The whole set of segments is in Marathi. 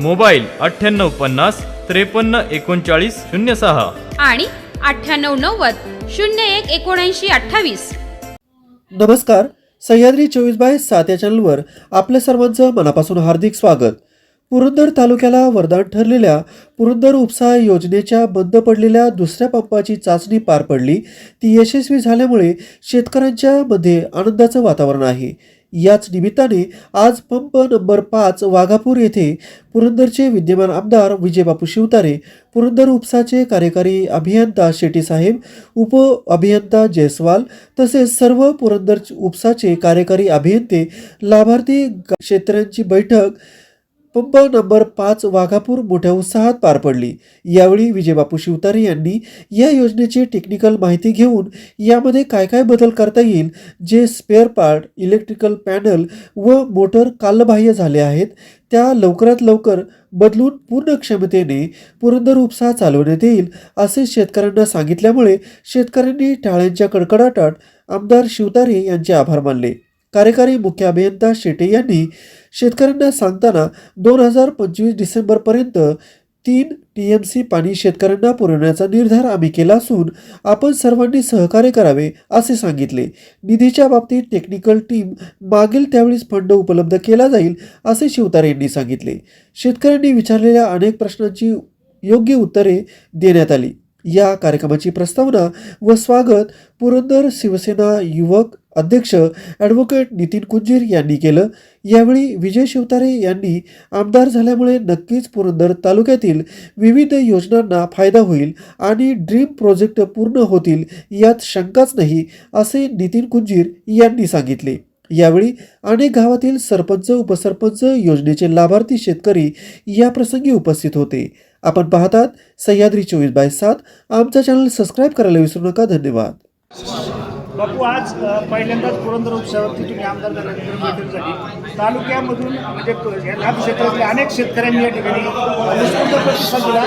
मोबाईल अठ्ठ्याण्णव पन्नास त्रेपन्न एकोणचाळीस शून्य सहा. आणि अठ्ठ्याण्णव नव्वद शून्य एक एकोणऐंशी अठ्ठावीस. नमस्कार सह्याद्री चोवीस बाय सात या चॅनलवर आपल्या सर्वांचं मनापासून हार्दिक स्वागत. पुरंदर तालुक्याला वरदान ठरलेल्या पुरंदर उपसा योजनेच्या बंद पडलेल्या दुसऱ्या पंपाची चाचणी पार पडली. ती यशस्वी झाल्यामुळे शेतकऱ्यांच्या मध्ये आनंदाचं वातावरण आहे. याच निमित्ताने आज पंप नंबर पाच वाघापूर येथे पुरंदरचे विद्यमान आमदार विजयबापू शिवतारे पुरंदर उपसाचे कार्यकारी अभियंता शेट्टीसाहेब उप अभियंता जयस्वाल तसेच सर्व पुरंदर उपसाचे कार्यकारी अभियंते लाभार्थी क्षेत्रांची बैठक पंप नंबर पाच वाघापूर मोठ्या उत्साहात पार पडली. यावेळी विजयबापू शिवतारे यांनी या योजनेची टेक्निकल माहिती घेऊन यामध्ये काय काय बदल करता येईल जे स्पेअर पार्ट इलेक्ट्रिकल पॅनल व मोटर कालबाह्य झाले आहेत त्या लवकरात लवकर बदलून पूर्ण क्षमतेने पुरंदर उपसा चालवण्यात येईल असे शेतकऱ्यांना सांगितल्यामुळे शेतकऱ्यांनी टाळ्यांच्या कडकडाटात आमदार शिवतारे यांचे आभार मानले. कार्यकारी मुख्य अभियंता शेटे यांनी शेतकऱ्यांना सांगताना दोन हजार पंचवीस डिसेंबरपर्यंत तीन टी एम सी पाणी शेतकऱ्यांना पुरवण्याचा निर्धार आम्ही केला असून आपण सर्वांनी सहकार्य करावे असे सांगितले. निधीच्या बाबतीत टेक्निकल टीम मागील त्यावेळीस फंड उपलब्ध केला जाईल असे शिवतारे यांनी सांगितले. शेतकऱ्यांनी विचारलेल्या अनेक प्रश्नांची योग्य उत्तरे देण्यात आली. या कार्यक्रमाची प्रस्तावना व स्वागत पुरंदर शिवसेना युवक अध्यक्ष ॲडव्होकेट नितीन कुंजीर यांनी केलं. यावेळी विजय शिवतारे यांनी आमदार झाल्यामुळे नक्कीच पुरंदर तालुक्यातील विविध योजनांना फायदा होईल आणि ड्रीम प्रोजेक्ट पूर्ण होतील यात शंकाच नाही असे नितीन कुंजीर यांनी सांगितले. यावेळी अनेक गावातील सरपंच उपसरपंच योजनेचे लाभार्थी शेतकरी या प्रसंगी उपस्थित होते. आपण पाहतात सह्याद्री चोवीस बाय सात आमचा चॅनल सबस्क्राईब करायला विसरू नका धन्यवाद. बापू आज पहिल्यांदाच पुरंदर उपसावरती तुम्ही आमदार झाल्यानंतर बैठक झाली तालुक्यामधून म्हणजे ह्या क्षेत्रातल्या अनेक शेतकऱ्यांनी या ठिकाणी उत्स्फूर्त प्रतिसाद दिला.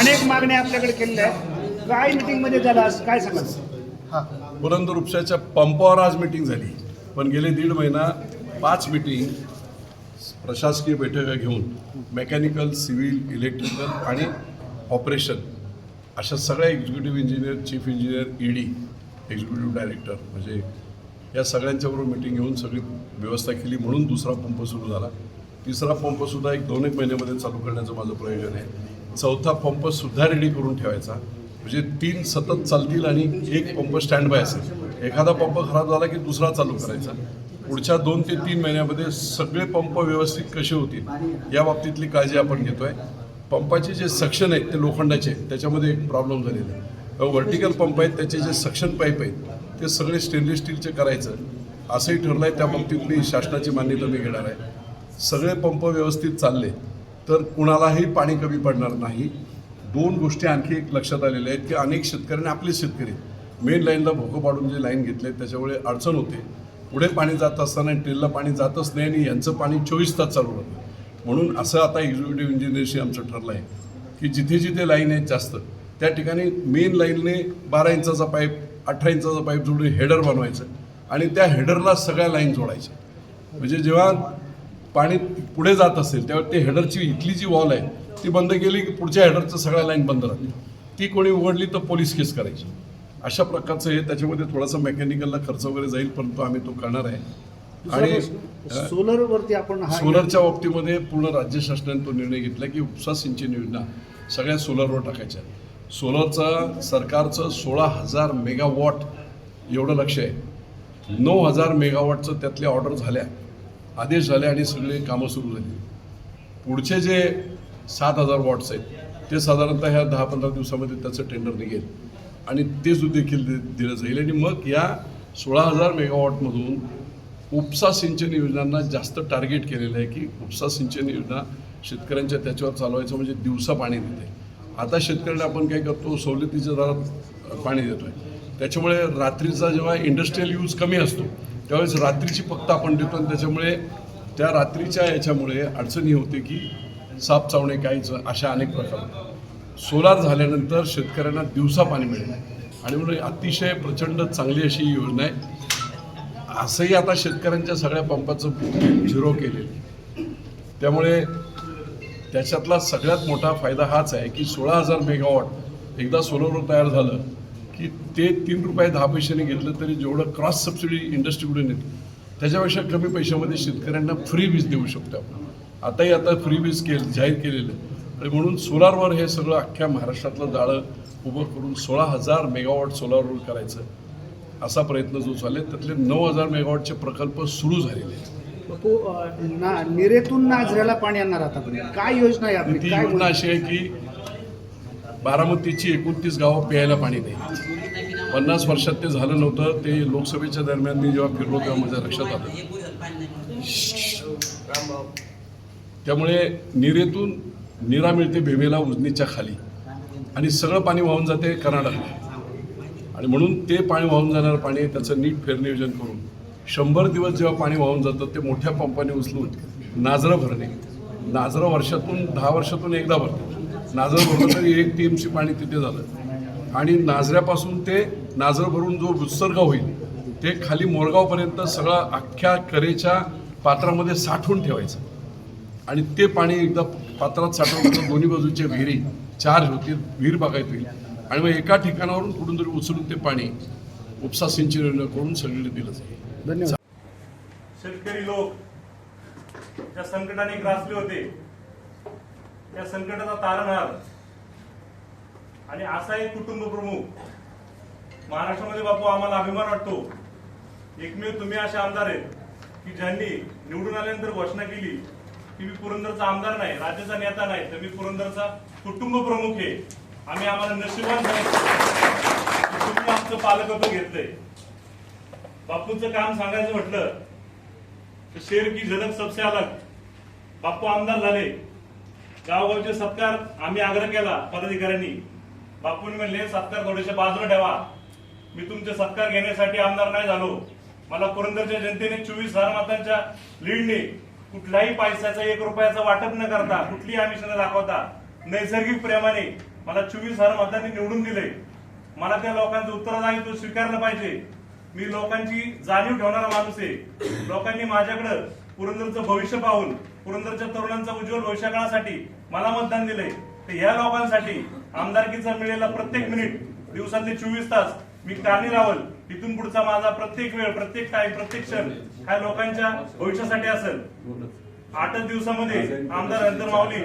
अनेक मागण्या आपल्याकडे केलेल्या आहेत. काय मिटिंगमध्ये झालं आज? काय सांगाल? पुरंदर उपशाच्या पंपावर आज मिटिंग झाली. पण गेले दीड महिना पाच मिटिंग प्रशासकीय बैठका घेऊन मेकॅनिकल सिव्हिल इलेक्ट्रिकल आणि ऑपरेशन अशा सगळ्या executive engineer chief engineer E D executive director म्हणजे या सगळ्यांच्याबरोबर मिटिंग घेऊन सगळी व्यवस्था केली म्हणून दुसरा पंप सुरू झाला. तिसरा पंपसुद्धा एक दोन एक महिन्यामध्ये चालू करण्याचं माझं प्रयोजन आहे. चौथा पंपसुद्धा रेडी करून ठेवायचा. म्हणजे तीन सतत चालतील आणि एक पंप स्टँड बाय असेल. एखादा पंप खराब झाला की दुसरा चालू करायचा. पुढच्या दोन ते तीन महिन्यामध्ये सगळे पंप व्यवस्थित कसे होतील या बाबतीतली काळजी आपण घेतोय. पंपाचे जे सक्शन आहेत ते लोखंडाचे त्याच्यामध्ये एक प्रॉब्लेम झालेला आहे. व्हर्टिकल पंप आहेत त्याचे जे सक्शन पाईप आहेत ते सगळे स्टेनलेस स्टीलचे करायचं. असंही ठरलं आहे त्या बाबतीत मी शासनाची मान्यता मी घेणार आहे. सगळे पंप व्यवस्थित चालले तर कुणालाही पाणी कमी पडणार नाही. दोन गोष्टी आणखी एक लक्षात आलेल्या आहेत की अनेक शेतकऱ्यांनी आपले शेतकरी मेन लाईनला भोकं पाडून जे लाईन घेतले त्याच्यामुळे अडचण होते. पुढे पाणी जात असताना ट्रेनला पाणी जातच नाही आणि यांचं पाणी चोवीस तास चालू राहतं. म्हणून असं आता एक्झिक्युटिव्ह इंजिनिअरशी आमचं ठरलं आहे की जिथे जिथे लाईन आहेत जास्त त्या ठिकाणी मेन लाईनने बारा इंचाचा पाईप अठरा इंचाचा पाईप जोडून हेडर बनवायचं आणि त्या हेडरला सगळ्या लाईन जोडायच्या. म्हणजे जेव्हा पाणी पुढे जात असेल तेव्हा ते हेडरची इथली जी वॉल आहे ती बंद केली की पुढच्या हेडरचं सगळ्या लाईन बंद राहते ती कोणी उघडली तर पोलीस केस करायची. अशा प्रकारचं हे त्याच्यामध्ये थोडासा मेकॅनिकलला खर्च वगैरे जाईल परंतु आम्ही तो करणार आहे. आणि सोलरवरती आपण सोलरच्या बाबतीमध्ये पूर्ण राज्य शासनाने तो निर्णय घेतला की उपसा सिंचन योजना सगळ्या सोलरवर टाकायच्या. सोलरचं सरकारचं सोळा हजार मेगावॉट एवढं लक्ष आहे. नऊ हजार मेगावॉटचं त्यातले ऑर्डर झाल्या आदेश झाले आणि सगळे कामं सुरू झाली. पुढचे जे सात हजार वॉट्स आहेत ते साधारणतः ह्या दहा पंधरा दिवसामध्ये त्याचं टेंडर निघेल. आणि ते सुद्धा देखील दि- दिलं जाईल. आणि मग या सोळा हजार मेगावॉटमधून उपसा सिंचन योजनांना जास्त टार्गेट केलेलं आहे की उपसा सिंचन योजना शेतकऱ्यांच्या त्याच्यावर चालवायचं म्हणजे दिवसा पाणी देते. आता शेतकऱ्यांना आपण काय करतो सवलतीच्या दरात पाणी देतोय. त्याच्यामुळे रात्रीचा जेव्हा इंडस्ट्रीयल यूज कमी असतो त्यावेळेस रात्रीची फक्त आपण देतो आणि त्याच्यामुळे त्या रात्रीच्या याच्यामुळे अडचणी होते की साप चावणे काहीच अशा अनेक प्रकार. सोलार झाल्यानंतर शेतकऱ्यांना दिवसा पाणी मिळेल. आणि म्हणून अतिशय प्रचंड चांगली अशी ही योजना आहे. असंही आता शेतकऱ्यांच्या सगळ्या पंपाचं झिरो केलेलं त्यामुळे त्याच्यातला सगळ्यात मोठा फायदा हाच आहे की सोळा हजार मेगावॉट एकदा सोलरवर तयार झालं की ते तीन रुपये दहा पैशाने घेतलं तरी जेवढं क्रॉस सबसिडी इंडस्ट्रीकडून येते. त्याच्यापेक्षा कमी पैशामध्ये शेतकऱ्यांना फ्री वीज देऊ शकतो आपण. आताही आता फ्री वीज केल जाहीर केलेलं आणि म्हणून सोलारवर हे सगळं अख्ख्या महाराष्ट्रातलं जाळं उभं करून सोळा हजार मेगावॉट सोलारवर करायचं असा प्रयत्न जो चालेल त्यातले नऊ हजार मेगावॉटचे प्रकल्प सुरू झालेले आहेत. ना निरेतून नाझऱ्याला पाणी आणणार आतापर्यंत. काय योजना आहे आपली? ती काय योजना अशी आहे की बारामतीची एकोणतीस गावं प्यायला पाणी नाही पन्नास वर्षात ते झालं नव्हतं ते लोकसभेच्या दरम्यान मी जेव्हा फिरलो तेव्हा माझ्या लक्षात आलं. त्यामुळे निरेतून निरा मिळते भेमेला उजनीच्या खाली. आणि सगळं पाणी वाहून जाते कर्नाटकला. आणि म्हणून ते पाणी वाहून जाणारं पाणी त्याचं नीट फेरनियोजन करून शंभर दिवस जेव्हा पाणी वाहून जातं ते मोठ्या पंपाने उचलून नाजरं भरणे. नाजरं वर्षातून दहा वर्षातून एकदा भरते. नाजरं भरलं तरी एक टी एम सी पाणी तिथे झालं आणि नाजऱ्यापासून ते नाजरं भरून जो उत्सर्ग होईल ते खाली मोरगावपर्यंत सगळं अख्ख्या करेच्या पात्रामध्ये साठवून ठेवायचं. आणि ते पाणी एकदा पात्रात साठवलं दोन्ही बाजूचे विहिरी चार्ज होतील विहीर बागायत होईल. आणि मग एका ठिकाणावरून कुठून तरी उचलून ते पाणी उपसा सिंचन करून सगळीकडे दिलं जाईल. धन्यवाद. शेतकरी लोक ज्या संकटाने ग्रासले होते त्या संकटाचा तारणहार आणि. असा एक कुटुंब प्रमुख महाराष्ट्रामध्ये बापू आम्हाला अभिमान वाटतो. एकमेव तुम्ही असे आमदार आहेत की ज्यांनी निवडून आल्यानंतर घोषणा केली की मी पुरंदरचा आमदार नाही राज्याचा नेता नाही तर मी पुरंदरचा कुटुंब प्रमुख आहे. आम्ही आम्हाला नशिबान तुम्ही आमचं पालकत्व घेतलंय. बापूचं काम सांगायचं म्हटलं तर शेर की झलक सबसे अलग. बाप्पू आमदार झाले. गावगावचे सत्कार आम्ही आग्रह केला पदाधिकाऱ्यांनी. बापूंनी म्हणले सत्कार थोडेसे बाजूला ठेवा. मी तुमचे सत्कार घेण्यासाठी आमदार नाही झालो. मला पुरंदरच्या जनतेने चोवीस हजार मतांच्या लीडने कुठलाही पैशाचा एक रुपयाचा वाटप न करता कुठलीही आमिष न दाखवता नैसर्गिक प्रेमाने मला चोवीस हजार मतांनी निवडून दिले. मला त्या लोकांचं उत्तरदायित्व स्वीकारलं पाहिजे. मी लोकांची जाणीव ठेवणारा माणूस आहे. लोकांनी माझ्याकडं पुरंदरचं भविष्य पाहून पुरंदरच्या तरुणांचा उज्ज्वल भविष्यकाळासाठी मला मतदान दिलंय. तर ह्या लोकांसाठी आमदारकीचा मिळेला प्रत्येक मिनिट दिवसातले चोवीस तास मी कारणी रावल इथून पुढचा माझा प्रत्येक वेळ प्रत्येक टाइम प्रत्येक क्षण हा लोकांच्या भविष्यासाठी असेल. आठच दिवसामध्ये आमदार अंतर माऊली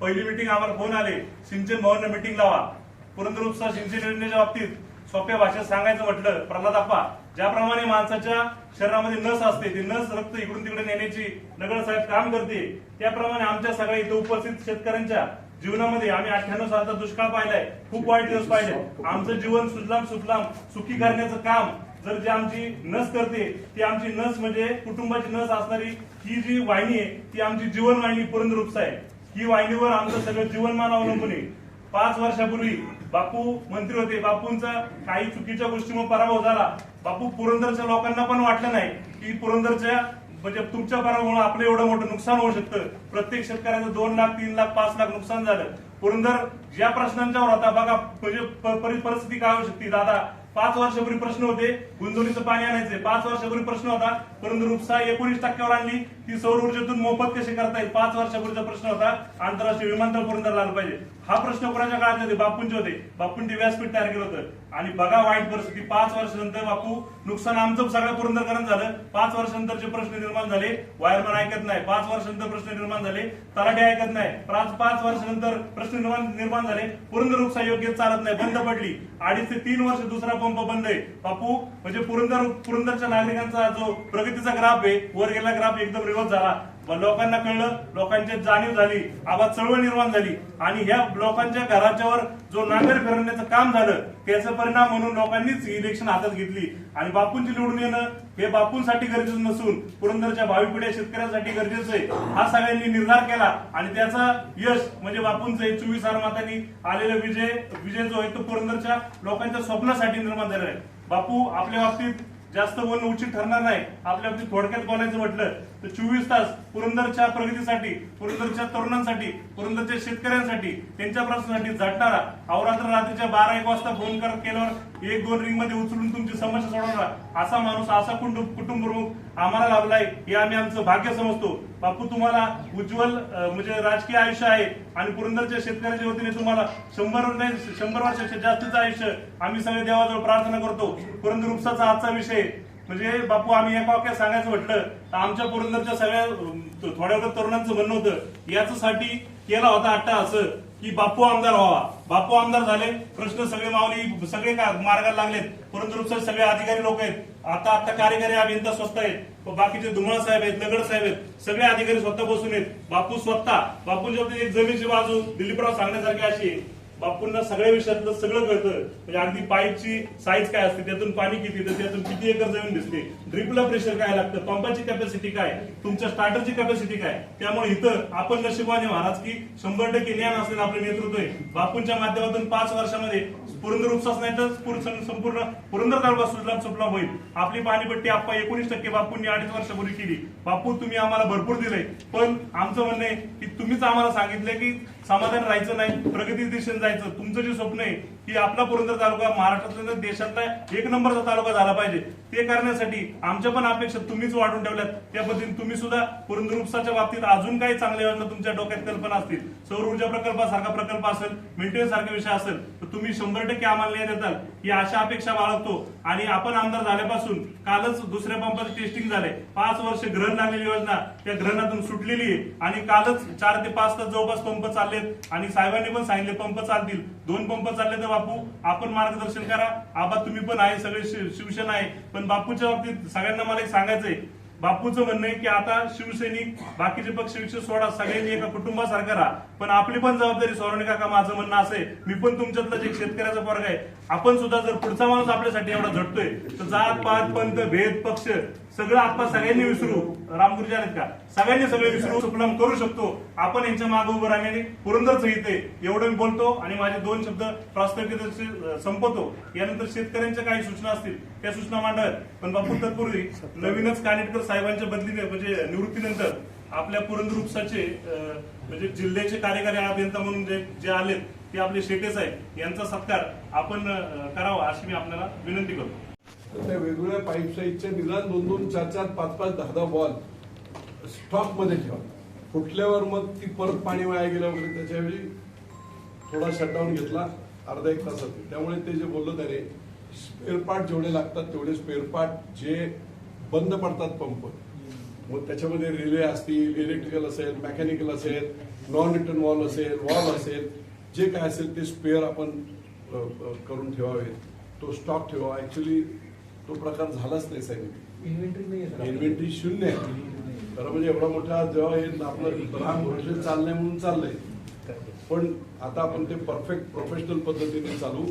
पहिली मिटिंग आम्हाला फोन आले सिंचन भवन मिटिंग लावा. पुरंदर उपसा सिंचन योजनेच्या बाबतीत सोप्या भाषेत सांगायचं म्हटलं प्रल्हाद आप्पा ज्याप्रमाणे माणसाच्या शरीरामध्ये नस असते ती नस रक्त इकडून तिकडे नेण्याची नगर साहेब काम करते त्याप्रमाणे आमच्या सगळ्या इथं उपस्थित शेतकऱ्यांच्या जीवनामध्ये आम्ही अठ्ठ्याण्णव सालचा दुष्काळ पाहिलाय खूप वाईट दिवस पाहिले आमचं जीवन सुजलाम सुफलाम सुखी करण्याचं काम जर जी आमची नस करते ती आमची नस म्हणजे कुटुंबाची नस असणारी ही जी वाहिनी आहे ती आमची जीवन वाहिनी पुरंदर आहे ही वाहिनीवर आमचं सगळं जीवनमान अवलंबून आहे. पाच वर्षापूर्वी बापू मंत्री होते. बापूंचा काही चुकीच्या गोष्टीमुळे पराभव झाला. बापू पुरंदरच्या लोकांना पण वाटलं नाही की पुरंदरच्या म्हणजे तुमच्या पराभवामुळे आपलं एवढं मोठं नुकसान होऊ शकतं. प्रत्येक शेतकऱ्याचं दोन लाख तीन लाख पाच लाख नुकसान झालं. पुरंदर ज्या प्रश्नांच्यावर आता बघा म्हणजे परि- परिस्थिती काय होऊ शकते दादा? पाच वर्षापूर्वी प्रश्न होते गुंजवणीचं पाणी आणायचे. पाच वर्षापूर्वी प्रश्न होता परंतु रुपसा एकोणीस टक्क्यावर आणली. ती सौर ऊर्जेतून मोफत कशी करता येईल? पाच वर्षापूर्वीचा प्रश्न होता. आंतरराष्ट्रीय विमानतळ पुरंदर आला पाहिजे. हा प्रश्न कोणाच्या काळात होते बापूंचे होते. बापूंनी व्यासपीठ तयार केलं होतं. आणि बघा वाईट परिस्थिती. पाच वर्षानंतर बापू नुकसान आमचं सगळं पुरंदरकरण झालं. पाच वर्षानंतरचे प्रश्न निर्माण झाले. वायरमन ऐकत नाही. पाच वर्षानंतर प्रश्न निर्माण झाले. तलाठी ऐकत नाही. पाच पाच वर्षानंतर प्रश्न निर्माण निर्माण झाले. पुरंदर उपसा योग्य चालत नाही. बंद पडली. अडीच ते तीन वर्ष दुसरा पंप बंद आहे. बापू म्हणजे पुरंदर पुरंदरच्या नागरिकांचा जो प्रगतीचा ग्राफ आहे वर गेला ग्राफ एकदम रिवर्स झाला. मग लोकांना कळलं लोकांची जाणीव झाली आवाज चळवळ निर्माण झाली आणि ह्या लोकांच्या घराच्यावर जो नांगर फिरवण्याचं काम झालं त्याचा परिणाम म्हणून लोकांनीच इलेक्शन हातात घेतली. आणि बापूंची निवडून येणं हे बापूंसाठी गरजेचं नसून पुरंदरच्या भावी पिढ्या शेतकऱ्यांसाठी गरजेचं आहे. हा सगळ्यांनी निर्धार केला आणि त्याचा यश म्हणजे बापूंचं आहे चोवीस हजार आलेला विजय विजय जो आहे तो पुरंदरच्या लोकांच्या स्वप्नासाठी निर्माण झालेला आहे. बापू आपल्या बाबतीत जास्त बोलणं उचित ठरणार नाही. आपल्या बाबतीत थोडक्यात बोलायचं म्हटलं तर चोवीस तास पुरंदरच्या प्रगतीसाठी पुरंदरच्या तरुणांसाठी पुरंदरच्या शेतकऱ्यांसाठी त्यांच्या प्रश्नासाठी झटणारा अवरात्र रात्रीच्या बारा एक वाजता फोन कर केल्यावर एक दोन रिंगमध्ये उचलून तुमची समस्या सोडवणारा असा माणूस असा कुटुंब कुटुंब प्रमुख आम्हाला लाभलाय हे आम्ही आमचं भाग्य समजतो. बापू तुम्हाला उज्ज्वल म्हणजे राजकीय आयुष्य आहे आणि पुरंदरच्या शेतकऱ्याच्या वतीने तुम्हाला शंभर नाही शंभर वर्षाच्या जास्तीचं आयुष्य आम्ही सगळे देवाजवळ प्रार्थना करतो. पुरंदर उपसाचा आजचा विषय. म्हणजे बापू आम्ही एका वाक्यात सांगायचं म्हटलं तर आमच्या पुरंदरच्या सगळ्या थोड्या तरुणांचं म्हणणं होतं याच्यासाठी केला होता अट्टा असं की बापू आमदार व्हावा. बापू आमदार झाले प्रश्न सगळे माऊली सगळे मार्गाला लागलेत. पुरंदर सगळे अधिकारी लोक आहेत. आता आता कार्यकारी अभियंता स्वतः आहेत. बाकीचे धुमळ साहेब आहेत नगड साहेब आहेत सगळे अधिकारी स्वतः बसून आहेत. बापू स्वतः बापूंच्या एक जमीनची बाजू दिलीपराव सांगण्यासारखी अशी आहे. बापूंना सगळ्या विषयातलं सगळं कळतं. म्हणजे अगदी पाईपची साईज काय असते त्यातून पाणी किती येतं त्यातून किती एकर जमीन दिसते. ड्रिपला प्रेशर काय लागतं पंपाची कॅपॅसिटी काय तुमच्या स्टार्टरची कॅपॅसिटी काय? त्यामुळे इथं आपण नशिबाने महाराज की शंभर टक्के ज्ञान असलेलं आपलं नेतृत्व आहे बापूंच्या माध्यमातून पाच वर्षामध्ये पुरंदर उपसाच नाही तर संपूर्ण पुरंदर तालुका सुजलाम सुफलाम होईल. आपली पाणीपट्टी आपण एकोणीस टक्के बापूंनी अडीच वर्षापूर्वी केली. बापू तुम्ही आम्हाला भरपूर दिले पण आमचं म्हणणं आहे की तुम्हीच आम्हाला सांगितलंय की समाधान राहायचं नाही प्रगती दिशेने जायचं. तुमचं जे स्वप्न आहे की आपला पुरंदर तालुका महाराष्ट्रातला देशातला एक नंबरचा तालुका झाला पाहिजे. ते करण्यासाठी आमच्या पण अपेक्षा तुम्हीच वाढून ठेवल्यात. त्या पद्धतीने तुम्ही सुद्धा पुरंदर उपसाच्या बाबतीत अजून काही चांगल्या योजना तुमच्या डोक्यात कल्पना असतील. सौर ऊर्जा प्रकल्पासारखा प्रकल्प असेल मेंटेनन्स सारखे विषय असेल तर तुम्ही शंभर टक्के आम्हाला न्याय देताल. ही अशा अपेक्षा बाळगतो. आणि आपण आमदार झाल्यापासून कालच दुसऱ्या पंपाचं टेस्टिंग झालंय. पाच वर्ष ग्रहण लागलेली योजना त्या ग्रहणातून सुटलेली आहे. आणि कालच चार ते पाच तास जवळपास पंप चालले चाललेत आणि साहेबांनी पण सांगितले पंप चालतील. दोन पंप चालले तर बापू आपण मार्गदर्शन करा. आबा तुम्ही पण आहे सगळे शिवसेना आहे. पण बापूच्या बाबतीत सगळ्यांना मला एक सांगायचंय. बापूचं म्हणणं आहे की आता शिवसैनिक बाकीचे पक्ष विषय सोडा सगळ्यांनी एका कुटुंबासारखं राहा. पण आपली पण जबाबदारी सोडवणे काका माझं म्हणणं असं मी पण तुमच्यातलं एक शेतकऱ्याचा वर्ग आहे आपण सुद्धा जर पुढचा माणूस आपल्यासाठी एवढा झटतोय तर जात पात पंत भेद पक्ष सगळं आपण सगळ्यांनी विसरू. रामगुरुजी आहेत का? सगळ्यांनी सगळे विसरू सुप्रम करू शकतो. आपण यांच्या मागे उभं राहण्याने पुरंदरच येते एवढं मी बोलतो आणि माझे दोन शब्द प्रास्ताविक संपवतो. यानंतर शेतकऱ्यांच्या काही सूचना असतील. त्या सूचना मांडत. पण बापू तत्पूर्वी नवीनच कानेटकर साहेबांच्या बदलीने म्हणजे निवृत्तीनंतर आपल्या पुरंदर उपसाचे म्हणजे जिल्ह्याचे कार्यकारी अभियंता म्हणून जे जे आलेत ते आपले शेटे साहेब यांचा सत्कार आपण करावा अशी मी आपल्याला विनंती करतो. तर त्या वेगवेगळ्या पाईप साईजच्या निदान दोन दोन चार चार पाच पाच दहा दहा बॉल स्टॉकमध्ये ठेवा. फुटल्यावर मग ती परत पाणी वाया गेलं वगैरे त्याच्यावेळी थोडा शटडाऊन घेतला अर्धा एक तासात. त्यामुळे ते जे बोललो त्याने स्पेअर पार्ट जेवढे लागतात तेवढे स्पेअर पार्ट जे बंद पडतात पंप मग त्याच्यामध्ये रिले असतील इलेक्ट्रिकल असेल मेकॅनिकल असेल नॉन रिटर्न वॉल असेल वॉल असेल जे काय असेल ते स्पेअर आपण करून ठेवावे तो स्टॉक ठेवा. ऍक्च्युली तो प्रकार झालाच नाही साहेब. इन्व्हेंटरी शून्य आहे. खरं म्हणजे एवढा मोठा जेव्हा हे आपलं लहान वर्ष चाललंय म्हणून चाललंय. पण आता आपण ते परफेक्ट प्रोफेशनल पद्धतीने चालू.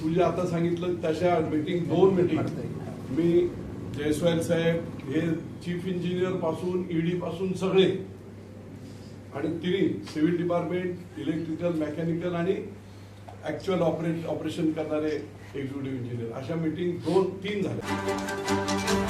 तुझे आता सांगितलं तशा मीटिंग दोन मीटिंग मी जयस्वाल साहेब हे चीफ इंजिनियरपासून ईडी पासून सगळे. आणि तिन्ही सिव्हिल डिपार्टमेंट इलेक्ट्रिकल मेकॅनिकल आणि ऍक्च्युअल ऑपरेट ऑपरेशन करणारे एक्झिक्युटिव्ह इंजिनियर अशा मीटिंग दोन तीन झाल्या.